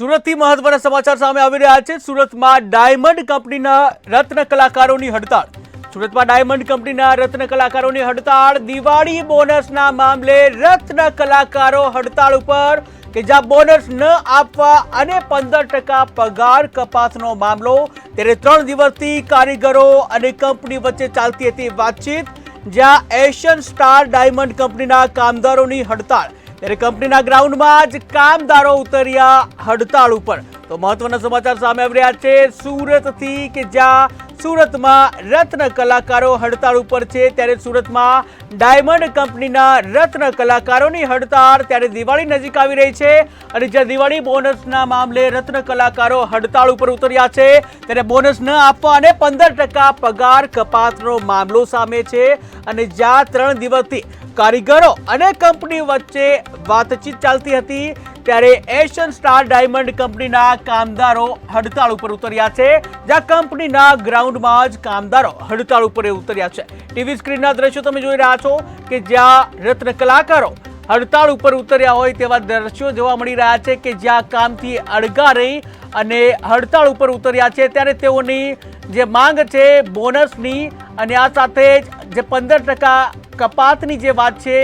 સુરતથી મહત્વના સમાચાર સામે આવી રહ્યા છે. સુરતમાં ડાયમંડ કંપનીના રત્ન કલાકારોની હડતાળ. સુરતમાં ડાયમંડ કંપનીના રત્ન કલાકારોની હડતાળ. દિવાળી બોનસના મામલે રત્ન કલાકારો હડતાળ ઉપર કે જ્યાં બોનસ ન આપવા અને પંદર ટકા પગાર કપાતનો મામલો. ત્યારે ત્રણ દિવસથી કારીગરો અને કંપની વચ્ચે ચાલતી હતી વાતચીત, જ્યાં એશિયન સ્ટાર ડાયમંડ કંપનીના કામદારોની હડતાળ. ત્યારે કંપનીના ગ્રાઉન્ડમાં જ કામદારો ઉતર્યા હડતાળ ઉપર. તો મહત્વના સમાચાર સામે આવી રહ્યા છે. સુરતથી કે જ્યાં સુરતમાં રત્ન કલાકારો હડતાળ ઉપર છે. ત્યારે સુરતમાં ડાયમંડ કંપનીના રત્ન કલાકારોની હડતાળ ત્યારે દિવાળી નજીક આવી રહી છે અને જ્યાં દિવાળી બોનસના મામલે રત્ન કલાકારો હડતાળ ઉપર ઉતર્યા છે. ત્યારે બોનસ ન આપવા અને પંદર ટકા પગાર કપાતનો મામલો સામે છે અને જ્યાં ત્રણ દિવસથી કારીગરો અને કંપની વચ્ચે વાતચીત ચાલતી હતી. ત્યારે એશિયન સ્ટાર ડાયમંડ કંપનીના કામદારો હડતાળ ઉપર ઉતર્યા છે. જ્યાં કંપનીના ગ્રાઉન્ડમાં જ કામદારો હડતાળ ઉપર ઉતર્યા છે. ટીવી સ્ક્રીનના દ્રશ્યો તમે જોઈ રહ્યા છો કે જ્યાં રત્ન કલાકારો હડતાળ ઉપર ઉતર્યા હોય તેવા દ્રશ્યો જોવા મળી રહ્યા છે કે જ્યાં કામથી અડગા રહી અને હડતાળ ઉપર ઉતર્યા છે. ત્યારે તેઓની જે માંગ છે બોનસની અને આ સાથે જ જે પંદર ટકા કપાતની જે વાત છે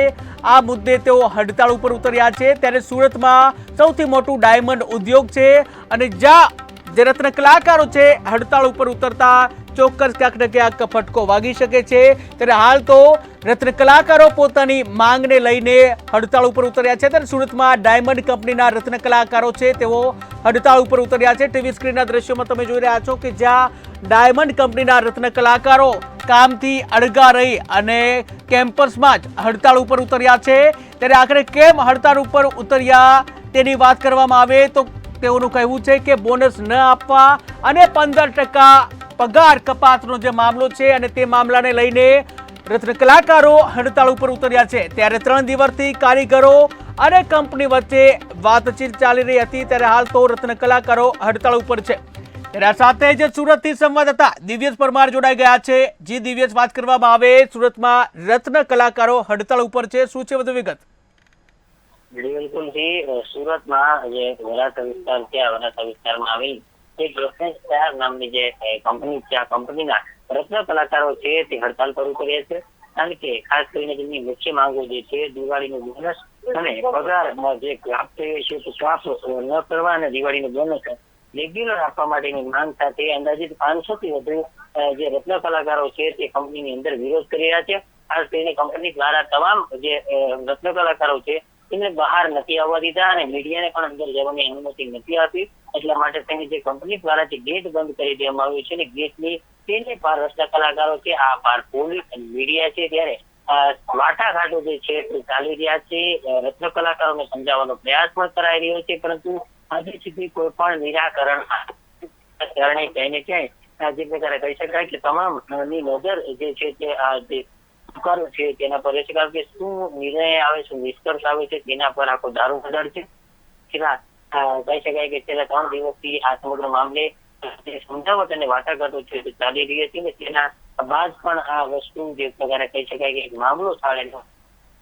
આ મુદ્દે તેઓ હડતાળ ઉપર ઉતર્યા છે. ત્યારે સુરતમાં સૌથી મોટું ડાયમંડ ઉદ્યોગ છે અને જ્યાં જે રત્ન કલાકારો છે, હડતાળ ઉપર ઉતરતા ચોક્કસ ક્યાંક ને ક્યાંક ફટકો વાગી શકે છે. ત્યારે હાલ તો રત્ન કલાકારો પોતાની માંગને લઈને હડતાળ ઉપર ઉતર્યા છે ત્યારે સુરતમાં ડાયમંડ કંપનીના રત્ન કલાકારો છે, તેઓ હડતાળ ઉપર ઉતર્યા છે. ટીવી સ્ક્રીનના દ્રશ્યોમાં તમે જોઈ રહ્યા છો કે જ્યાં ડાયમંડ કંપનીના રત્ન કલાકારો કામથી અડગા રહી અને કેમ્પસમાં જ હડતાળ ઉપર ઉતર્યા છે. ત્યારે આખરે કેમ હડતાળ ઉપર ઉતર્યા તેની વાત કરવામાં આવે તો તેઓનું કહેવું છે કે બોનસ ન આપવા અને પંદર ટકા પગાર કપાતનો જે મામલો છે અને તે મામલાને લઈને રત્ન કલાકારો હડતાળ ઉપર ઉતર્યા છે. ત્યારે ત્રણ દિવસથી કારીગરો અને કંપની વચ્ચે વાતચીત ચાલી રહી હતી. ત્યારે હાલ તો રત્ન કલાકારો હડતાળ ઉપર છે. ત્યારે સાથે જ સુરતથી સંવાદદાતા દિવ્યેશ પરમાર જોડાઈ ગયા છે. જે દિવ્યેશ, વાત કરવામાં આવે. સુરતમાં રત્ન કલાકારો હડતાળ ઉપર છે. શું છે વધુ વિગત? બિલકુલથી સુરતમાં જે વરાછા વિસ્તાર છે વરાછા વિસ્તારમાં આવી એક રત્ન નામની જે કંપની છે આ કંપનીના રત્ન કલાકારો છે, તે હડતાલ પર ઉતર્યા છે. કારણ કે ખાસ કરીને તેમની મુખ્ય માંગો જે છે, દિવાળીનું બોનસ અને પગારમાં જે કાપ થયો છે, તો કાપ ન કરવા અને દિવાળીનું બોનસ રેગ્યુલર આપવા માટેની માંગ સાથે અંદાજિત પાંચસો થી વધુ જે રત્ન કલાકારો છે, તે કંપનીની અંદર વિરોધ કરી રહ્યા છે. ખાસ કરીને કંપની દ્વારા તમામ જે રત્ન કલાકારો છે એને બહાર નથી આવવા દીધા અને મીડિયાને પણ અંદર જવાની અનુમતિ નથી આપી. એટલા માટે તેની જે કંપની દ્વારા જે ગેટ બંધ કરી દેવામાં આવ્યું છે ને ગેટની તેને પાર રસ્તા કલાકારો છે, આ પાર પોલીસ અને મીડિયા છે ત્યારે વાટાઘાટો જે છે તે ચાલી રહ્યા છે. રત્ન કલાકારોને સમજાવવાનો પ્રયાસ પણ કરાઈ રહ્યો છે, પરંતુ આજે સુધી કોઈ પણ નિરાકરણ કારણે ક્યાંય ને ક્યાંય પ્રકારે કહી શકાય કે તમામની નજર જે છે તે આ દુકાનો છે તેના પર રહેશે. કારણ કે શું નિર્ણય આવે શું નિષ્કર્ષ આવે છે તેના પર આખો દારૂ છે છેલ્લા કહી શકાય કે છેલ્લા ત્રણ દિવસથી આ સમગ્ર મામલે સમજાવટ અને વાટાઘાટો છે ચાલી રહી હતી ને તેના બાદ પણ આ વસ્તુ જે પ્રકારે કહી શકાય કે એક મામલો ચાલેલો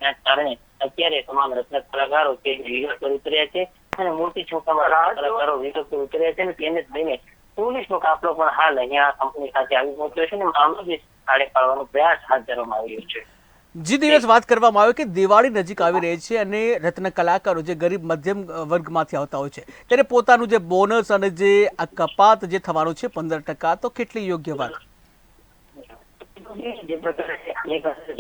એના કારણે અત્યારે તમામ રત્ન કલાકારો તે વિરોધ પર ઉતર્યા છે અને મોટી છોકરામાં કલાકારો વિરોધ પર ઉતર્યા છે અને તેને જ લઈને પોલીસનો કાફલો પણ હાલ અહીંયા કંપની સાથે આવી પહોંચ્યો છે ને મામલો જે તાળે પાડવાનો પ્રયાસ હાથ ધરવામાં આવી રહ્યો છે. જી દિવસ વાત કરવામાં આવે કે દિવાળી નજીક આવી રહી છે અને રત્ન કલાકારો જે ગરીબ મધ્યમ વર્ગમાંથી આવતા હોય છે ત્યારે પોતાનું જે બોનસ અને જે આ કપાત જે થવાનું છે પંદર ટકા તો કેટલી યોગ્ય વાત? જે પ્રકારે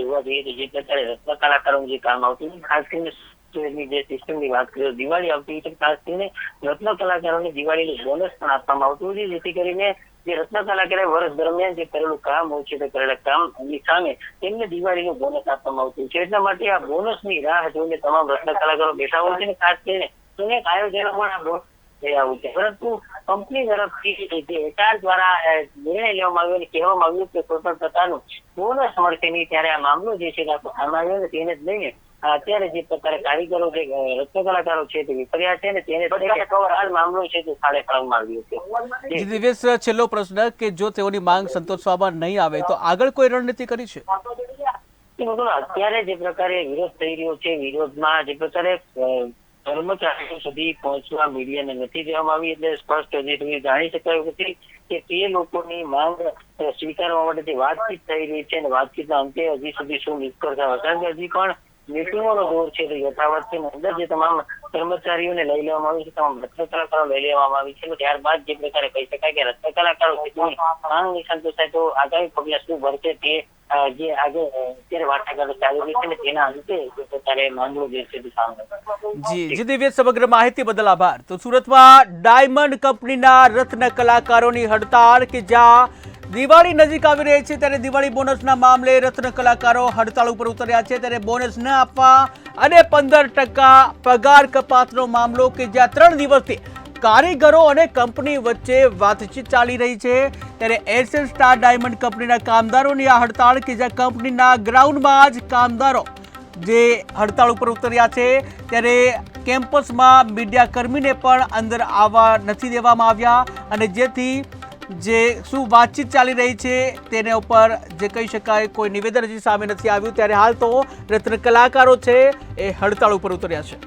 જોવા જઈએ તો જે અત્યારે રત્ન કલાકારોનું જે કામ આવતું ખાસ કરીને ની જે સિસ્ટમની વાત કરીએ, દિવાળી આવતી હતી ખાસ કરીને રત્ન કલાકારોને દિવાળીનું બોનસ પણ આપવામાં આવતું હતું જેથી કરીને જે રત્ન કલાકારે વર્ષ દરમિયાન જે કરેલું કામ હોય છે, તે કરેલા કામની સામે તેમને દિવાળીનું બોનસ આપવામાં આવતું છે. એટલા માટે આ બોનસની રાહ જોઈને તમામ રત્ન કલાકારો બેઠા હોય છે ખાસ કરીને અનેક આયોજનો પણ આ બોનસ થયા હોય છે. પરંતુ કંપની તરફથી એચઆર દ્વારા નિર્ણય લેવામાં આવ્યો અને કહેવામાં આવ્યું કે કોઈ પણ પ્રકારનું પૂર્ણ સમર્થન ત્યારે આ મામલો જે છે આવ્યો ને તેને જ લઈને અત્યારે જે પ્રકારે કારીગરો જે રત્ન કલાકારો છે તે વિપર્યા છે ને તેને લઈને મામલો છે તે સાડે પાડવામાં આવ્યો છે. દિવેશ છેલ્લો પ્રશ્ન કે જો તેઓની માંગ સંતોષવામાં નહીં આવે તો આગળ કોઈ રણનીતિ કરી છે? અત્યારે જે પ્રકારે વિરોધ થઈ રહ્યો છે વિરોધમાં જે પ્રકારે કર્મચારીઓ સુધી પહોંચવા મીડિયાને નથી દેવામાં આવી એટલે સ્પષ્ટ હજી સુધી જાણી શકાયું નથી કે તે લોકોની માંગ સ્વીકારવા માટે જે વાતચીત થઈ રહી છે અને વાતચીતના અંતે હજી સુધી શું નિષ્કર્ષ આવે કારણ કે હજી પણ મિટિંગોનો દોર છે તો યથાવત અંદર જે તમામ કર્મચારીઓને લઈ લેવામાં આવી છે, તમામ રત્ન લઈ લેવામાં આવી છે ત્યારબાદ જે પ્રકારે કહી શકાય કે રત્ન માંગ નહીં થાય તો આગામી પગલા શું ભરશે તે જે આજે અત્યારે વાટાઘાટો ચાલી રહી છે ને તેના અંતે જે પ્રકારે માંગણો જે છે જી જી દિવ્ય સમગ્ર માહિતી બદલ આભાર. તો સુરતમાં ડાયમંડ કંપનીના રત્ન કલાકારોની હડતાળ કે જ્યાં દિવાળી નજીક આવી રહી છે ત્યારે દિવાળી બોનસના મામલે રત્ન કલાકારો હડતાળ ઉપર ઉતર્યા છે ત્યારે બોનસ ન આપવા અને પંદર ટકા પગાર કપાતનો મામલો કે જ્યાં ત્રણ દિવસથી કારીગરો અને કંપની વચ્ચે વાતચીત ચાલી રહી છે ત્યારે એસએસ સ્ટાર ડાયમંડ કંપનીના કામદારોની આ હડતાળ કે જ્યાં કંપનીના ગ્રાઉન્ડમાં જ કામદારો જે હડતાળ ઉપર ઉતર્યા છે ત્યારે કેમ્પસમાં મીડિયા કર્મીને પણ અંદર આવવા નથી દેવામાં આવ્યા અને જેથી જે શું વાતચીત ચાલી રહી છે તેને ઉપર જે કહી શકાય કોઈ નિવેદન હજી સામે નથી આવ્યું, ત્યારે હાલ તો રત્ન કલાકારો છે એ હડતાળ ઉપર ઉતર્યા છે.